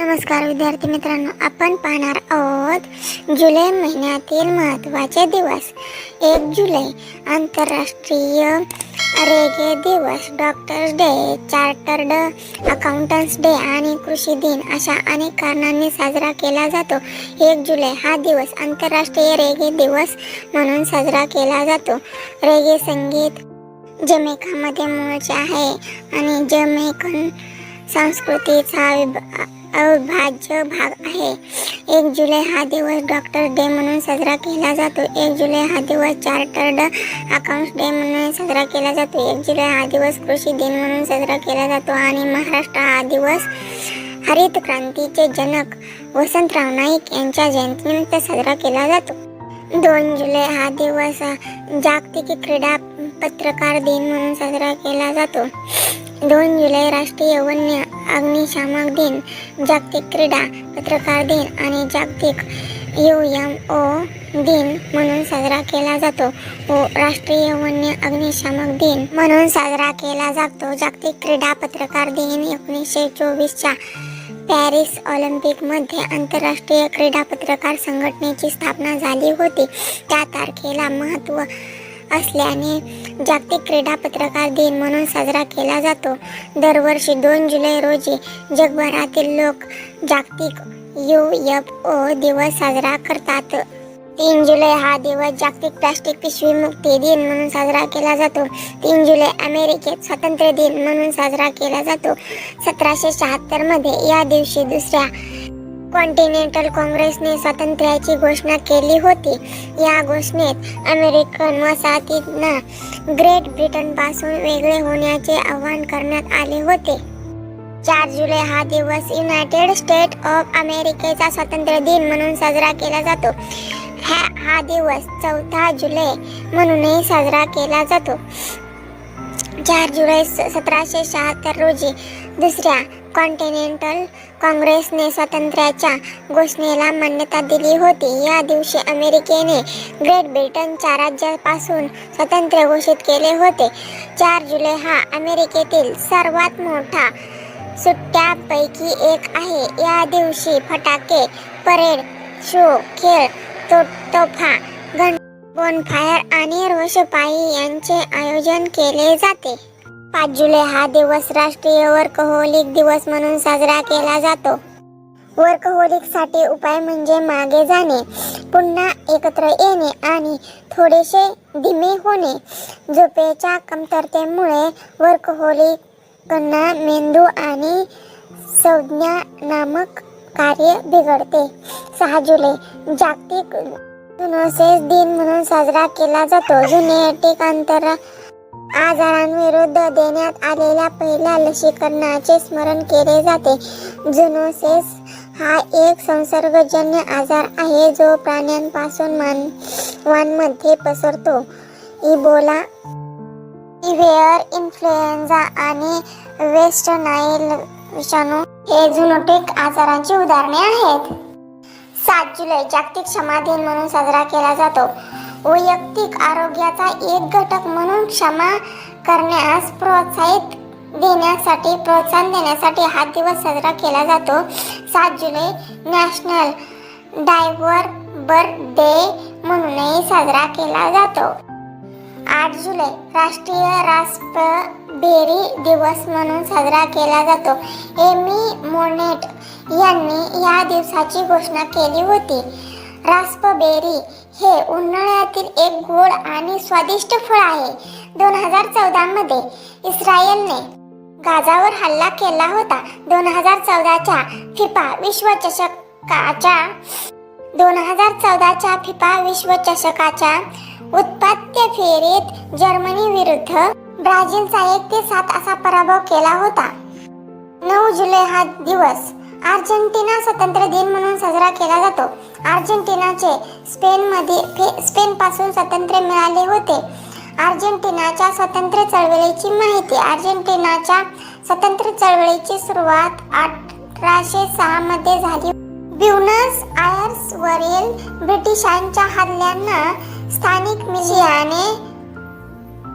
नमस्कार विद्यार्थी मित्रांनो. आपण पाहणार आहोत जुलै महिन्यातील महत्त्वाचे दिवस. एक जुलै आंतरराष्ट्रीय रेगे दिवस. Doctors day chartered accountants day आणि कृषी दिन अशा अनेक कारणांनी साजरा केला जातो. एक जुलै हा दिवस आंतरराष्ट्रीय रेगे दिवस म्हणून साजरा केला जातो. रेगे संगीत जमेकामध्ये मूळचे आहे आणि जमेकन संस्कृतीचा विभाग अविभाज्य भाग आहे. एक जुलै हा दिवस डॉक्टर डे म्हणून साजरा केला जातो. एक जुलै हा दिवस चार्टर्ड अकाउंट्स डे म्हणून साजरा केला जातो. एक जुलै हा दिवस कृषी दिन म्हणून साजरा केला जातो. आणि महाराष्ट्र हा दिवस हरित क्रांतीचे जनक वसंतराव नाईक यांच्या जयंतीनिमित्त साजरा केला जातो. दोन जुलै हा दिवस जागतिक क्रीडा पत्रकार दिन म्हणून साजरा केला जातो. दोन जुलै राष्ट्रीय वन्य अग्निशामक दिन जागतिक क्रीडा पत्रकार दिन आणि जागतिक यू एम ओ दिन म्हणून साजरा केला जातो. व राष्ट्रीय वन्य अग्निशामक दिन म्हणून साजरा केला जातो. जागतिक क्रीडा पत्रकार दिन एकोणीसशे चोवीसच्या पॅरिस ऑलिम्पिकमध्ये आंतरराष्ट्रीय क्रीडा पत्रकार संघटनेची स्थापना झाली होती. त्या तारखेला महत्त्व असल्याने जागतिक क्रीडा पत्रकार दिन म्हणून साजरा केला जातो. दरवर्षी दोन जुलै रोजी जगभरातील लोक जागतिक यू एफ ओ दिवस साजरा करतात. तीन जुलै हा दिवस जागतिक प्लास्टिक पिशवी मुक्ती दिन म्हणून साजरा केला जातो. तीन जुलै अमेरिकेत स्वातंत्र्य दिन म्हणून साजरा केला जातो. सतराशे शहात्तरमध्ये या दिवशी दुसऱ्या कॉन्टिनेंटल काँग्रेसने स्वातंत्र्याची घोषणा केली होती. या घोषणेत अमेरिकन वसाहतींना ग्रेट ब्रिटनपासून वेगळे होण्याचे आवाहन करण्यात आले होते. चार जुलै हा दिवस युनायटेड स्टेट ऑफ अमेरिकेचा स्वातंत्र्य दिन म्हणून साजरा केला जातो. हा हा दिवस चौथा जुलै म्हणूनही साजरा केला जातो. चार जुलै स- सतराशे शहात्तर रोजी दुसऱ्या कॉन्टिनेंटल काँग्रेसने स्वातंत्र्याच्या घोषणेला मान्यता दिली होती. या दिवशी अमेरिकेने ग्रेट ब्रिटनच्या राज्यापासून स्वातंत्र्य घोषित केले होते. चार जुलै हा अमेरिकेतील सर्वात मोठा सुट्ट्यापैकी एक आहे. या दिवशी फटाके परेड शो खेळ तो तोफा घं बोनफायर आणि रोषपाई यांचे आयोजन केले जाते. पाच जुलै हा दिवस राष्ट्रीय वर्कहोलिक दिवस म्हणून साजरा केला जातो. वर्कहोलिकसाठी उपाय म्हणजे मागे जाणे पुन्हा एकत्र येणे आणि थोडेसे धीमे होणे. झोपेच्या कमतरतेमुळे वर्कहोलिकांना मेंदू आणि संज्ञा नामक कार्य बिघडते. सहा जुलै जागतिक जुनोसिस दिन म्हणून साजरा केला जातो. जुनेटिक आंतर आजारांविरुद्ध देण्यात आलेल्या पहिल्या लसीकरणाचे स्मरण केले जाते. झुनोसेस हा एक संसर्गजन्य आजार आहे जो प्राण्यांपासून मानवांमध्ये पसरतो. इबोला इव्हेअर इन्फ्लुएन्झा आणि वेस्ट नाईल विषाणू हे झुनोटिक आजारांची उदाहरणे आहेत. सात जुलै जागतिक क्षमा दिन म्हणून साजरा केला जातो. वैयक्तिक आरोग्याचा एक घटक म्हणून क्षमा करण्यास प्रोत्साहित देण्यासाठी प्रोत्साहन देण्यासाठी हा दिवस साजरा केला जातो. सात जुलै नॅशनल डायव्हर बर्थ डे म्हणूनही साजरा केला जातो. आठ जुलै राष्ट्रीय रास्पबेरी दिवस म्हणून साजरा केला जातो. एमी मोनेट यांनी या दिवसाची घोषणा केली होती. रास्पबेरी हे उन्हाळ्यातील एक गोड आणि स्वादिष्ट फळ आहे. दोन हजार चौदा मध्ये इस्रायलने गाजावर हल्ला केला होता. दोन हजार चौदाच्या फिफा विश्वचषकाच्या दोन हजार चौदाच्या फिफा विश्वचषकाच्या उत्पाद्य फेरीत जर्मनी विरुद्ध ब्राझीलचा एक ते सात असा पराभव केला होता. नऊ जुलै हा दिवस अर्जेंटिना स्वातंत्र्य दिन म्हणून साजरा केला जातो. अर्जेंटिनाचे स्पेनमध्ये स्पेन पासून स्वातंत्र्य मिळाले होते. अर्जेंटिनाच्या स्वातंत्र्य चळवळीची माहिती अर्जेंटिनाच्या स्वतंत्र चळवळीची सुरुवात अठराशे सहा मध्ये झाली. ब्युनस आयर्सवरील ब्रिटिशांच्या हल्ल्यांना स्थानिक मिलियाने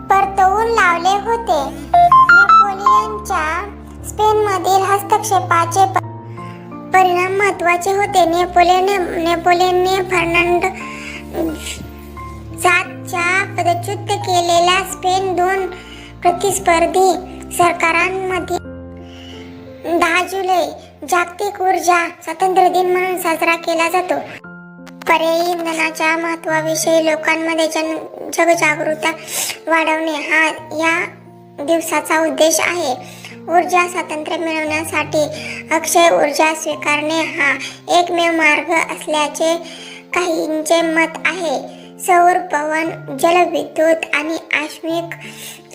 परतवून लावले होते. नेपोलियनच्या स्पेनमधील हस्तक्षेपाचे परिणाम महत्त्वाचे होते. नेपोलियन नेपोलियनने फर्नांड सातच्या पदच्युत केलेल्या स्पेन दोन प्रतिस्पर्धी सरकारांमध्ये दहा जुलै जागतिक ऊर्जा स्वातंत्र्य दिन म्हणून साजरा केला जातो. पर्यायी इंधनाच्या महत्वाविषयी लोकांमध्ये जन जगजागृता वाढवणे हा या दिवसाचा उद्देश आहे. ऊर्जा स्वातंत्र्य मिळवण्यासाठी अक्षय ऊर्जा स्वीकारणे हा एकमेव मार्ग असल्याचे काहींचे मत आहे. सौर पवन जलविद्युत आणि आश्मिक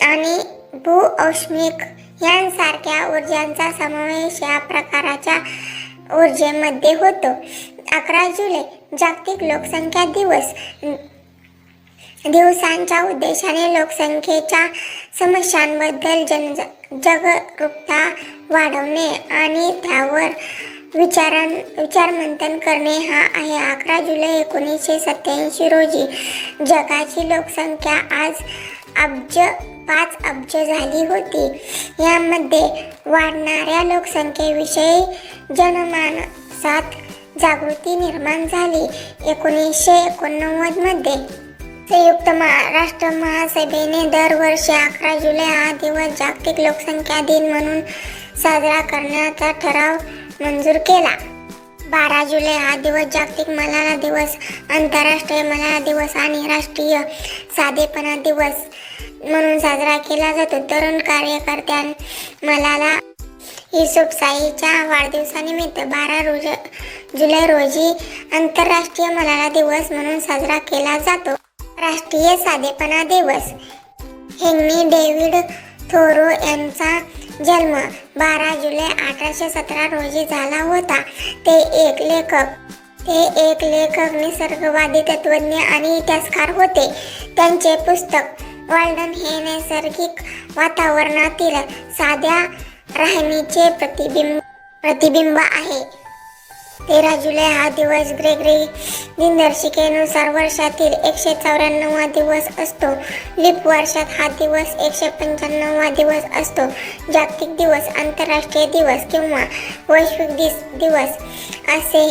आणि भूऔष्मिक यांसारख्या ऊर्जांचा समावेश या प्रकाराच्या ऊर्जेमध्ये होतो. अकरा जुलै जागतिक लोकसंख्या दिवस. दिवसांच्या उद्देशाने लोकसंख्येच्या समस्यांबद्दल जन जागरूकता वाढवणे आणि त्यावर विचारण विचारमंथन करणे हा आहे. अकरा जुलै एकोणीसशे सत्याऐंशी रोजी जगाची लोकसंख्या आज अब्ज पाच अब्ज झाली होती. यामध्ये वाढणाऱ्या लोकसंख्येविषयी जनमानसात जागृती निर्माण झाली एकोणीसशे एकोणनव्वदमध्ये संयुक्त महाराष्ट्र महासभेने दरवर्षी अकरा जुलै हा दिवस जागतिक लोकसंख्या दिन म्हणून साजरा करण्याचा ठराव मंजूर केला. बारा जुलै हा दिवस जागतिक मलाला दिवस आंतरराष्ट्रीय मलाला दिवस आणि राष्ट्रीय साधेपणा दिवस म्हणून साजरा केला जातो. तरुण कार्यकर्त्यां मलाला युसुफसाईच्या वाढदिवसानिमित्त बारा रोज जुलै रोजी आंतरराष्ट्रीय मलाला दिवस म्हणून साजरा केला जातो. राष्ट्रीय साधेपणा दिवस. हेन्री डेव्हिड थोरो यांचा जन्म बारा जुलै अठराशे सतरा रोजी झाला होता. ते एक लेखक ते एक लेखक निसर्गवादी तत्वज्ञ आणि इतिहासकार होते. त्यांचे पुस्तक वाल्डन हे नैसर्गिक वातावरणातील साध्या राहणीचे प्रतिबिंब प्रतिबिंब आहे. तेरा जुलै हा दिवस ग्रेगरी दिनदर्शिकेनुसार वर्षातील एकशे चौऱ्याण्णववा दिवस असतो. लिप वर्षात हा दिवस एकशे पंच्याण्णववा दिवस असतो. जागतिक दिवस आंतरराष्ट्रीय दिवस किंवा वैश्विक दिस दिवस असे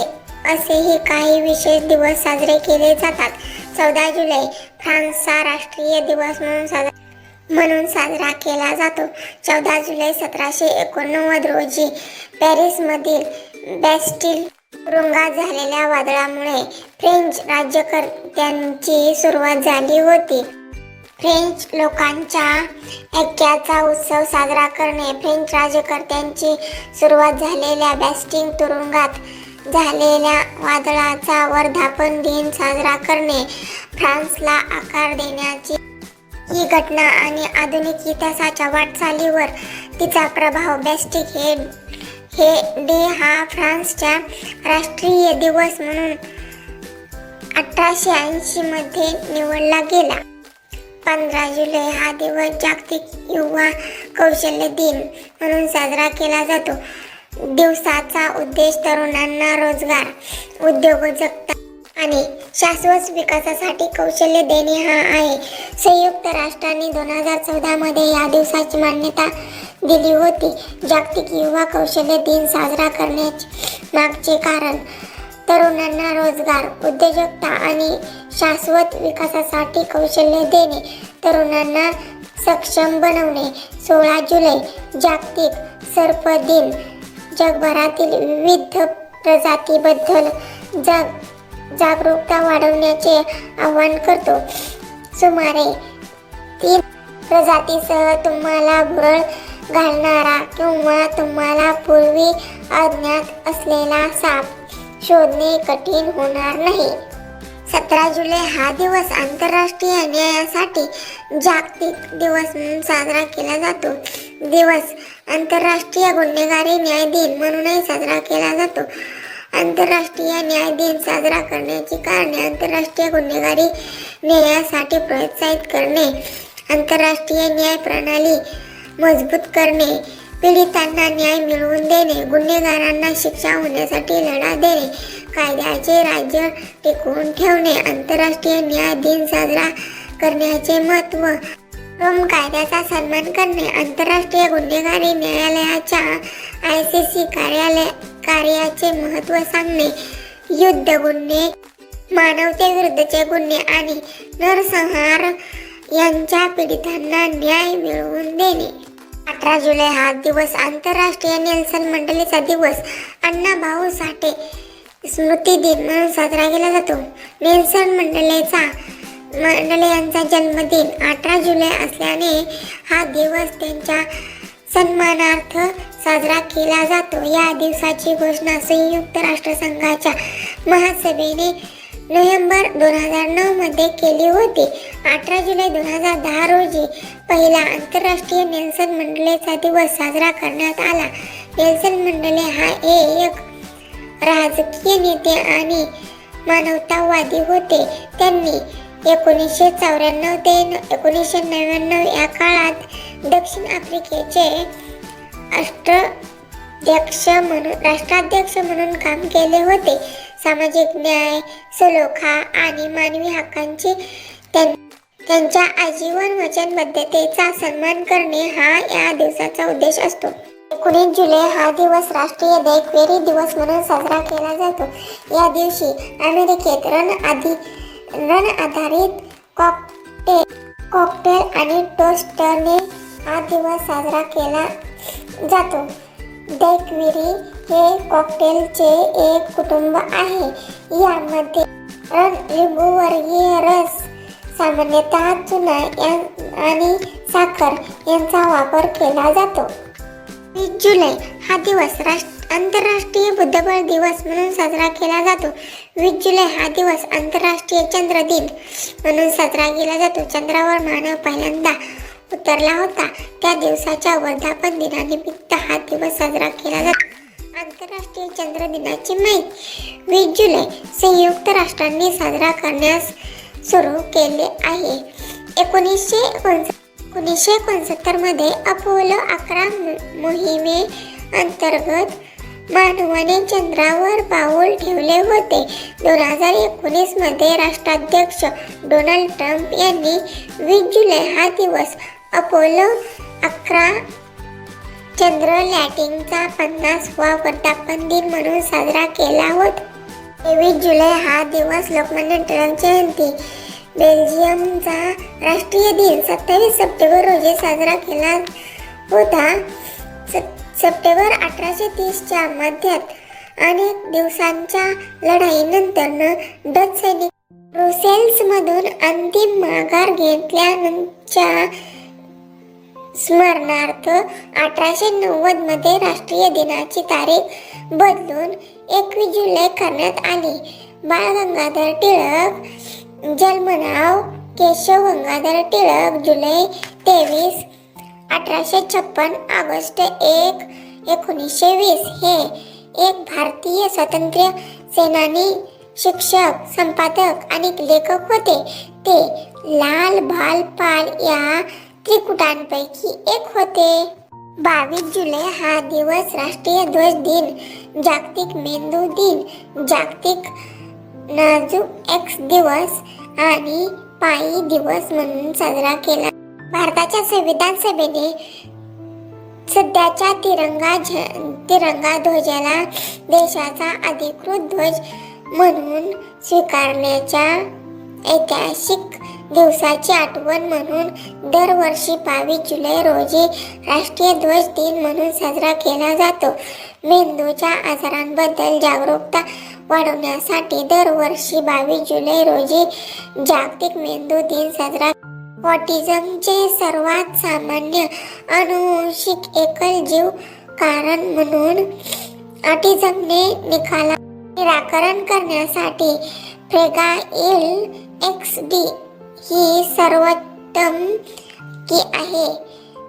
असेही काही विशेष दिवस साजरे केले जातात. चौदा जुलै फ्रान्सचा राष्ट्रीय दिवस म्हणून साजरा म्हणून साजरा केला जातो. चौदा जुलै सतराशे एकोणनव्वद रोजी पॅरिसमधील बॅस्टिल तुरुंगात झालेल्या वादळामुळे फ्रेंच राज्यकर्त्यांची सुरुवात झाली होती. फ्रेंच लोकांच्या ऐक्याचा उत्सव साजरा करणे फ्रेंच राज्यकर्त्यांची सुरुवात झालेल्या बॅस्टिंग तुरुंगात झालेल्या वादळाचा वर्धापन दिन साजरा करणे फ्रान्सला आकार देण्याची ही घटना आणि आधुनिक इतिहासाच्या वाटचालीवर तिचा प्रभाव बॅस्टिक हे हे डे हा फ्रान्सच्या राष्ट्रीय दिवस म्हणून अठराशे ऐंशी मध्ये निवडला गेला. पंधरा जुलै हा दिवस जागतिक युवा कौशल्य दिन म्हणून साजरा केला जातो. दिवसाचा उद्देश तरुणांना रोजगार उद्योजकता आणि शाश्वत विकासासाठी कौशल्य देणे हा आहे. संयुक्त राष्ट्रांनी दोन हजार चौदामध्ये या दिवसाची मान्यता दिली होती. जागतिक युवा कौशल्य दिन साजरा करण्याचे मागचे कारण तरुणांना रोजगार उद्योजकता आणि शाश्वत विकासासाठी कौशल्य देणे तरुणांना सक्षम बनवणे. सोळा जुलै जागतिक सर्प दिन. जगभरातील विविध प्रजातीबद्दल जग जागरूकता वाढवण्याचे आवाहन करतो. सुमारे तीन प्रजातीसह तुम्हाला भुरळ घालणारा किंवा तुम्हाला पूर्वी अज्ञात असलेला साप शोधणे कठीण होणार नाही. सतरा जुलै हा दिवस आंतरराष्ट्रीय न्यायासाठी जागतिक दिवस म्हणून साजरा केला जातो. दिवस आंतरराष्ट्रीय गुन्हेगारी न्याय दिन म्हणूनही साजरा केला जातो. आंतरराष्ट्रीय न्याय दिन साजरा करण्याची कारणे आंतरराष्ट्रीय गुन्हेगारी न्यायासाठी प्रोत्साहित करणे आंतरराष्ट्रीय न्याय प्रणाली मजबूत करणे पीडितांना न्याय मिळवून देणे गुन्हेगारांना शिक्षा होण्यासाठी लढा देणे कायद्याचे राज्य टिकवून ठेवणे आंतरराष्ट्रीय न्याय दिन साजरा करण्याचे महत्त्व रोम कायद्याचा सन्मान करणे आंतरराष्ट्रीय गुन्हेगारी न्यायालयाच्या आय सी सी कार्यालय कार्याचे महत्त्व सांगणे युद्ध गुन्हे मानवतेविरुद्धचे गुन्हे आणि नरसंहार यांच्या पीडितांना न्याय मिळवून देणे. अठरा जुलै हा दिवस आंतरराष्ट्रीय नेल्सन मंडळीचा दिवस. अण्णाभाऊ साठे स्मृती दिन म्हणून साजरा केला जातो. नेल्सन मंडळीचा मंडले यांचा जन्मदिन अठरा जुलै असल्याने हा दिवस त्यांच्या सन्मानार्थ साजरा केला जातो. या दिवसाची घोषणा संयुक्त राष्ट्रसंघाच्या महासभेने नोव्हेंबर दोन हजार नऊमध्ये केली होती. अठरा जुलै दोन हजार दहा रोजी पहिला आंतरराष्ट्रीय नेल्सन मंडलेचा दिवस साजरा करण्यात आला. नेल्सन मंडले हा एक राजकीय नेते आणि मानवतावादी होते. त्यांनी एकोणीसशे चौऱ्याण्णव ते एकोणीसशे नव्याण्णव या काळात दक्षिण आफ्रिकेचे अष्टाध्यक्ष म्हणून राष्ट्राध्यक्ष म्हणून काम केले होते. सामाजिक न्याय सलोखा आणि मानवी हक्कांची त्यां- त्यांच्या आजीवन वचनबद्धतेचा सन्मान करणे हा या दिवसाचा उद्देश असतो. एकोणीस जुलै हा दिवस राष्ट्रीय दैकवेरी दिवस म्हणून साजरा केला जातो. या दिवशी अमेरिकेत रण आधी रण आधारित कॉकटेल कॉकटेल आणि टोस्टरने हा दिवस साजरा केला जातो. डेकविरी हे कॉकटेलचे एक कुटुंब आहे. यामध्ये रण लिंबूवर्गीय रस सामान्यतः चुना या- आणि साखर यांचा वापर केला जातो. वीस जुलै हा दिवस राष्ट्र आंतरराष्ट्रीय बुद्धबळ दिवस म्हणून साजरा केला जातो. वीस जुलै हा दिवस आंतरराष्ट्रीय चंद्र दिन म्हणून साजरा केला जातो. चंद्रावर मानव पहिल्यांदा उतरला होता. त्या दिवसाच्या वर्धापन दिनानिमित्त हा दिवस साजरा केला जातो. आंतरराष्ट्रीय चंद्र दिनाची माहिती. वीस जुलै संयुक्त राष्ट्रांनी साजरा करण्यास सुरू केले आहे. एकोणीसशे एकोणीसशे एकोणसत्तरमध्ये अपोलो अकरा मोहिमे अंतर्गत मानवाने चंद्रावर पाऊल ठेवले होते. दोन हजार एकोणीसमध्ये राष्ट्राध्यक्ष डोनाल्ड ट्रम्प यांनी वीस जुलै हा दिवस अपोलो अकरा चंद्र लॅटिंगचा पन्नासवा वर्धापन दिन म्हणून साजरा केला होता. तेवीस जुलै हा दिवस लोकमान्य टिळक जयंती. बेल्जियमचा राष्ट्रीय दिन सत्तावीस सप्टेंबर रोजी साजरा केला होता. सप्टेंबर अठराशे तीसच्या मध्यात अनेक दिवसांच्या लढाईनंतर डच सैनिक ब्रुसेल्समधून अंतिम माघार घेतल्यानंतर स्मरणार्थ अठराशे नव्वदमध्ये राष्ट्रीय दिनाची तारीख बदलून एकवीस जुलै करण्यात आली. बाळ गंगाधर टिळक जन्मनाव केशव गंगाधर टिळक जुलै तेवीस अठराशे छप्पन ऑगस्ट एक एकोणीसशे वीस. हे एक भारतीय स्वातंत्र्य सेनानी शिक्षक संपादक आणि लेखक होते. ते लाल भाल पाल या त्रिकुटांपैकी एक होते. बावीस जुलै हा दिवस राष्ट्रीय ध्वज दिन जागतिक मेंदू दिन जागतिक नाजूक एक्स दिवस आणि पायी दिवस म्हणून साजरा केला. भारताच्या संविधान सभेने सध्याच्या तिरंगा झ तिरंगा ध्वजाला देशाचा अधिकृत ध्वज म्हणून स्वीकारण्याच्या ऐतिहासिक दिवसाची आठवण म्हणून दरवर्षी बावीस जुलै रोजी राष्ट्रीय ध्वज दिन म्हणून साजरा केला जातो. मेंदूच्या आजारांबद्दल जागरूकता वाढवण्यासाठी दरवर्षी बावीस जुलै रोजी जागतिक मेंदू दिन साजरा ऑटिझमचे सर्वात सामान्य अनुवंशिक एकल जीव कारण म्हणून ऑटिझमने निकाला निराकरण करण्यासाठी फ्रेगाईल एक्स डी ही सर्वोत्तम की आहे.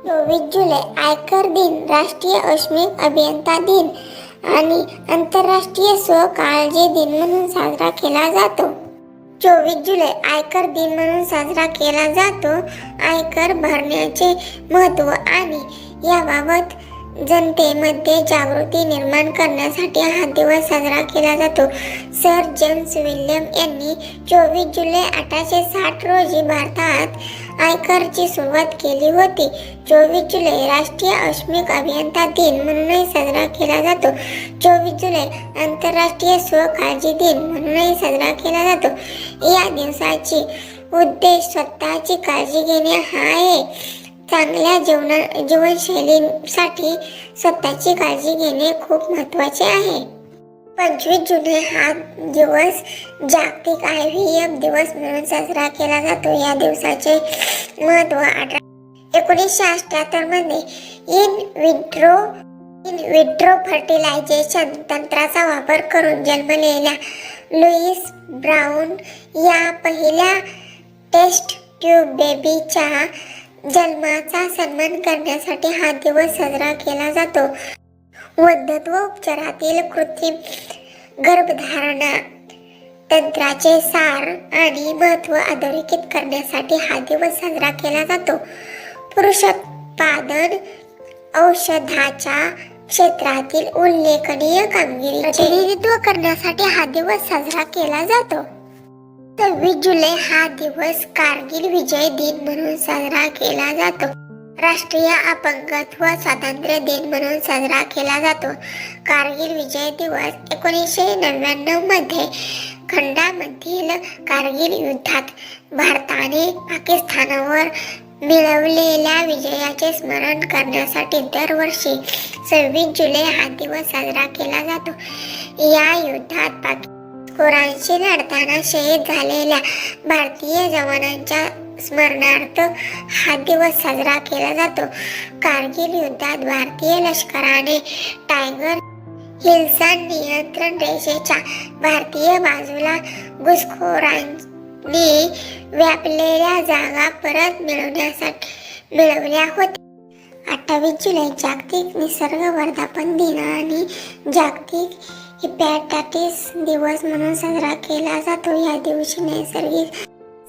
चोवीस जुलै आयकर दिन राष्ट्रीय औष्णिक अभियंता दिन आणि आंतरराष्ट्रीय स्वकाळजी दिन म्हणून साजरा केला जातो. चोवीस जुलै आयकर दिन म्हणून साजरा केला जातो. आयकर भरण्याचे महत्त्व आणि याबाबत जनतेमध्ये जागृती निर्माण करण्यासाठी हा दिवस साजरा केला जातो. सर जेम्स विल्यम यांनी चोवीस जुलै अठराशे साठ रोजी भारतात आयकरची सुरुवात केली होती. चोवीस जुलै राष्ट्रीय औष्मिक अभियंता दिन म्हणूनही साजरा केला जातो. चोवीस जुलै आंतरराष्ट्रीय स्वकाळजी दिन म्हणूनही साजरा केला जातो. या दिवसाची उद्देश स्वतःची काळजी घेणे हा आहे. चांगल्या जीवना जीवनशैलीसाठी स्वतःची काळजी घेणे खूप महत्त्वाचे आहे. पंचवीस जुलै हा दिवस जागतिक आय व्ही एफ दिवस म्हणून साजरा केला जातो. या दिवसाचे महत्त्व अठरा एकोणीसशे अठ्ठ्याहत्तरमध्ये in vitro in vitro fertilisation तंत्राचा वापर करून जन्मलेल्या लुईस ब्राऊन या पहिल्या टेस्ट ट्यूब बेबीच्या जन्माचा सन्मान करण्यासाठी हा दिवस साजरा केला जातो. वद्धत्व उपचारातील कृत्रिम गर्भधारणा तंत्राचे सार आणि महत्त्व अधोरेखित करण्यासाठी हा दिवस साजरा केला जातो. पुरुषोत्पादन औषधाच्या क्षेत्रातील उल्लेखनीय कामगिरी प्रतिनिधित्व करण्यासाठी हा दिवस साजरा केला जातो. सव्वीस जुलै हा दिवस कारगिल विजय दिन म्हणून साजरा केला जातो. राष्ट्रीय अपंगत्व स्वातंत्र्य दिन म्हणून साजरा केला जातो. कारगिल विजय दिवस एकोणीसशे नव्याण्णवमध्ये खंडामधील कारगिल युद्धात भारताने पाकिस्तानावर मिळवलेल्या विजयाचे स्मरण करण्यासाठी दरवर्षी सव्वीस जुलै हा दिवस साजरा केला जातो. या युद्धात पाकिस्तानशी लढताना शहीद झालेल्या भारतीय जवानांच्या स्मरणार्थ हा दिवस साजरा केला जातो. कारगिल युद्धात भारतीय लष्कराने टायगर हिल्सा नियंत्रण रेषेच्या भारतीय बाजूला घुसखोरांनी व्यापलेल्या जागा परत मिळवण्यासाठी मिळवल्या होत्या. अठ्ठावीस जुलै जागतिक निसर्ग वर्धापन दिन आणि जागतिक हिपॅटायटिस दिवस म्हणून साजरा केला जातो. या दिवशी नैसर्गिक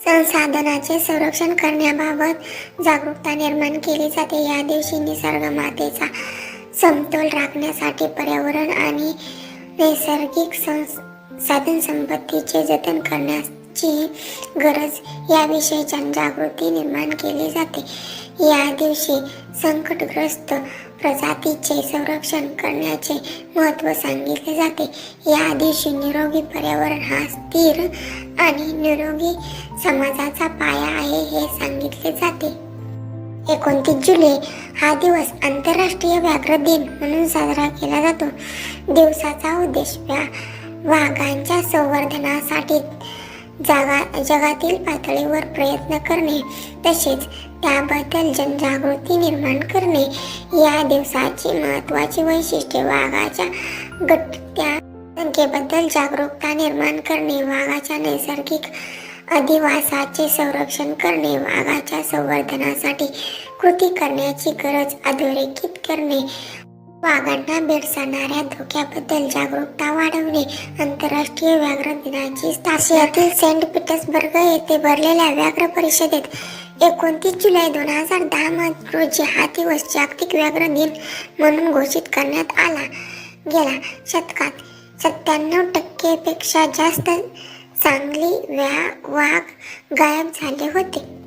संसाधनाचे संरक्षण करण्याबाबत जागरूकता निर्माण केली जाते. या दिवशी निसर्ग मातेचा समतोल राखण्यासाठी पर्यावरण आणि नैसर्गिक संस साधन संपत्तीचे जतन ची गरज याविषयी जनजागृती निर्माण केली जाते. या दिवशी संकटग्रस्त प्रजातीचे संरक्षण करण्याचे महत्त्व सांगितले जाते. या दिवशी निरोगी पर्यावरण हा स्थिर आणि निरोगी समाजाचा पाया आहे हे सांगितले जाते. एकोणतीस जुलै हा दिवस आंतरराष्ट्रीय व्याघ्र दिन म्हणून साजरा केला जातो. दिवसाचा उद्देश वाघांच्या संवर्धनासाठी जागा जगातील पातळीवर प्रयत्न करणे तसेच त्याबद्दल जनजागृती निर्माण करणे या दिवसाची महत्त्वाची वैशिष्ट्ये. वाघाच्या घटत्या संख्येबद्दल जागरूकता निर्माण करणे वाघाच्या नैसर्गिक अधिवासाचे संरक्षण करणे वाघाच्या संवर्धनासाठी कृती करण्याची गरज अधोरेखित करणे वाघांना भेडसावणाऱ्या धोक्याबद्दल जागरूकता वाढवणे आंतरराष्ट्रीय व्याघ्र दिनाची आशियातील सेंट पीटर्सबर्ग येथे भरलेल्या व्याघ्र परिषदेत एकोणतीस जुलै दोन हजार दहा रोजी हा दिवस जागतिक व्याघ्र दिन म्हणून घोषित करण्यात आला गेला. शतकात सत्त्याण्णव टक्केपेक्षा जास्त चांगली व्या वाघ गायब झाले होते.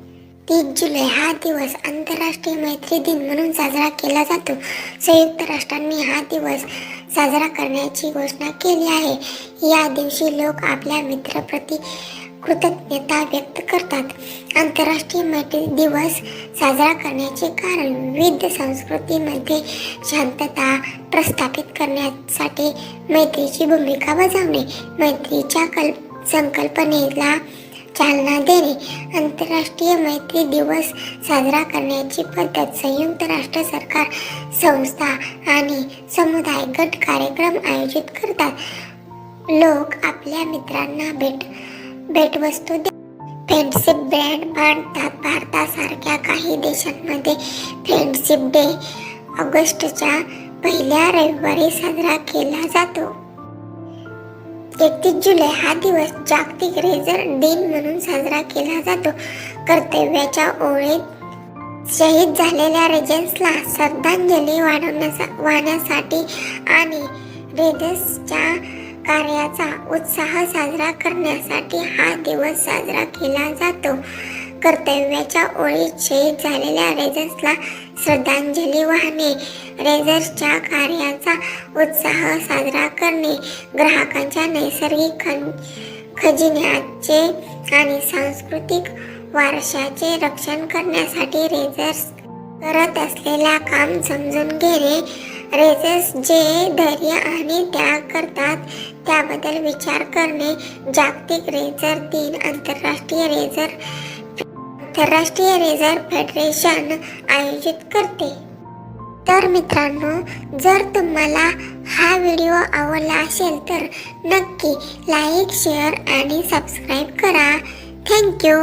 तीस जुलै हा दिवस आंतरराष्ट्रीय मैत्री दिन म्हणून साजरा केला जातो. संयुक्त राष्ट्रांनी हा दिवस साजरा करण्याची घोषणा केली आहे. या दिवशी लोक आपल्या मित्राप्रती कृतज्ञता व्यक्त करतात. आंतरराष्ट्रीय मैत्री दिवस साजरा करण्याचे कारण विविध संस्कृतीमध्ये शांतता प्रस्थापित करण्यासाठी मैत्रीची भूमिका बजावणे मैत्रीच्या कल्प संकल्पनेला चालना देणे आंतरराष्ट्रीय मैत्री दिवस साजरा करण्याची पद्धत संयुक्त राष्ट्र सरकार संस्था आणि समुदाय गट कार्यक्रम आयोजित करतात. लोक आपल्या मित्रांना भेट भेटवस्तू दे. फ्रेंडशिप ब्रँड बांधतात. भारतासारख्या काही देशांमध्ये फ्रेंडशिप डे ऑगस्टच्या पहिल्या रविवारी साजरा केला जातो. एकतीस जुलै हा दिवस जागतिक रेझर दिन म्हणून साजरा केला जातो. कर्तव्याच्या ओळीत शहीद झालेल्या रेजन्सला श्रद्धांजली वाढवण्यासा वाहण्यासाठी आणि रेजन्सच्या कार्याचा उत्साह साजरा करण्यासाठी हा दिवस साजरा केला जातो. कर्तव्याच्या ओळीत शहीद झालेल्या रेझर्सला श्रद्धांजली वाहणे रेझर्सच्या कार्याचा उत्साह साजरा करणे ग्राहकांच्या नैसर्गिक खन खजिन्याचे आणि सांस्कृतिक वारशाचे रक्षण करण्यासाठी रेझर्स करत असलेला काम समजून घेणे. रेझर्स जे धैर्य आणि त्याग करतात त्याबद्दल विचार करणे. जागतिक रेझर दिन आंतरराष्ट्रीय रेझर आंतरराष्ट्रीय रेझर फेडरेशन आयोजित करते. तर मित्रांनो जर तुम्हाला हा व्हिडिओ आवडला असेल तर नक्की लाईक शेअर आणि सबस्क्राईब करा. Thank you